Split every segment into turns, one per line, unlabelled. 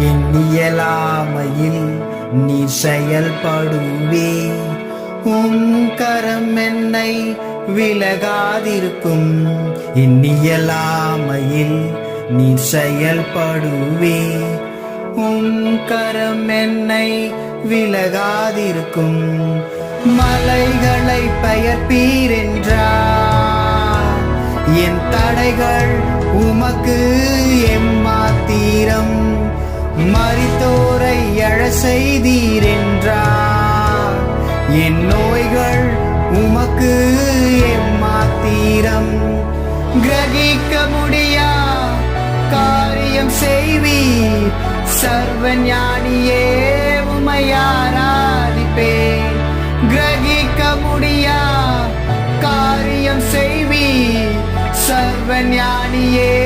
எண்ணியலாமையில் நீ செயல்படுவே. உம் கரம் என்னை விலகாதிருக்கும். எண்ணியலாமையில் நீ செயல்படுவே. உம் கரம் என்னை விலகாதிருக்கும். மலைகளை பெயர்ப்பீர் பெயர்ப்பீரென்றார். என் தடைகள் உமக்கு எம்மாத்தீரம். மறித்தோரை எழ செய்தீரென்றார். என் நோய்கள் உமக்கு எம்மாத்தீரம். கிரகிக்க முடியா? காரியம் செய்வீர். சர்வ ஞானியே உமையாராதிப்பே கிரகிக்க முடியா? காரியம் செய்வீர். சர்வ ஞானியே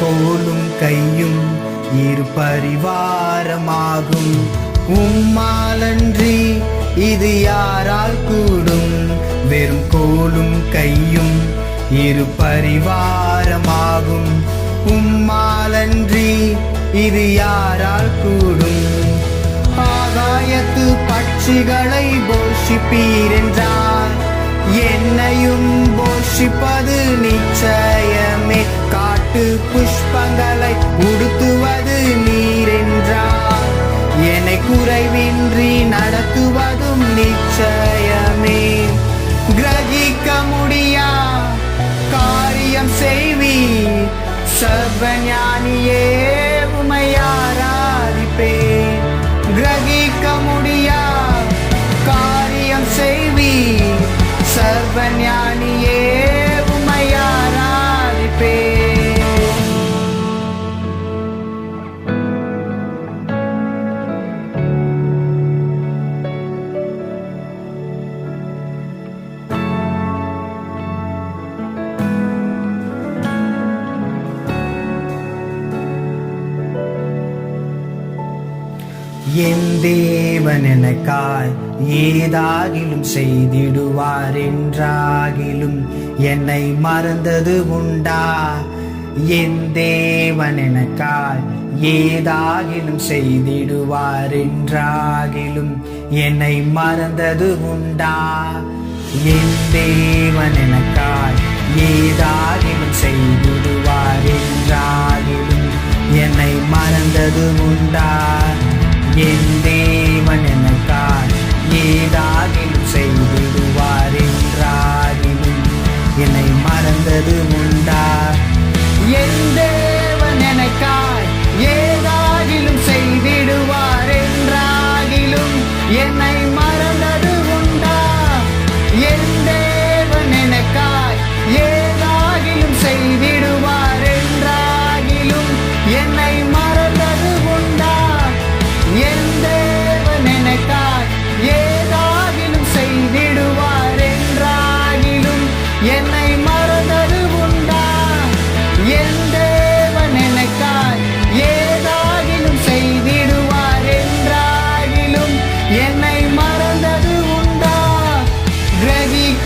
கோலும் கையும் இரு பரிவாரமாகும் உம்மாலன்றி இது யாரால் கூடும்? வெறும் கோலும் கையும் இரு பரிவாரமாகும் உம்மாலன்றி இது யாரால் கூடும்? ஆகாயத்து பட்சிகளை போஷிப்பீரென்றார். என்னையும் போஷிப்பது நிச்சயமே. காட்டு புஷ்பங்களை உடுத்துவது நீரென்றார் என்னை குறைவின்றி நடத்துவதும் நிச்சயமே. கிரகிக்க முடியா? காரியம் செய்வி. சர்வஞானியே. என் தேவன் எனக்காய் ஏதாகிலும் செய்திடுவார் என்றாகிலும் என்னை மறந்தது உண்டா? என் தேவன் எனக்காய் ஏதாகிலும் செய்திடுவார் என்றாகிலும் என்னை மறந்தது உண்டா? என் தேவன் எனக்காய் ஏதாகிலும் செய்திடுவார் என்றாகிலும் என்னை மறந்தது உண்டா? என் தேவன் எனக்காய் ஏதாகிலும் செய்திடுவார் என்றாகிலும் என்னை மறந்தது உண்டா? என் தேவன் எனக்காய் ஏதாகிலும் செய்திடுவார் என்றாகிலும்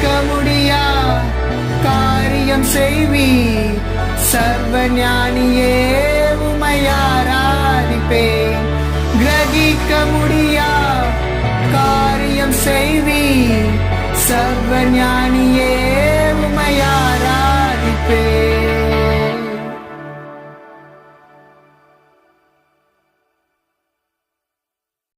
கிரகிக்க முடியா? காரியம் செய்வி. சர்வ ஞானியே உமையாராதிப்பே கிரகிக்க முடியா? காரியம் செய்வி. சர்வ ஞானியே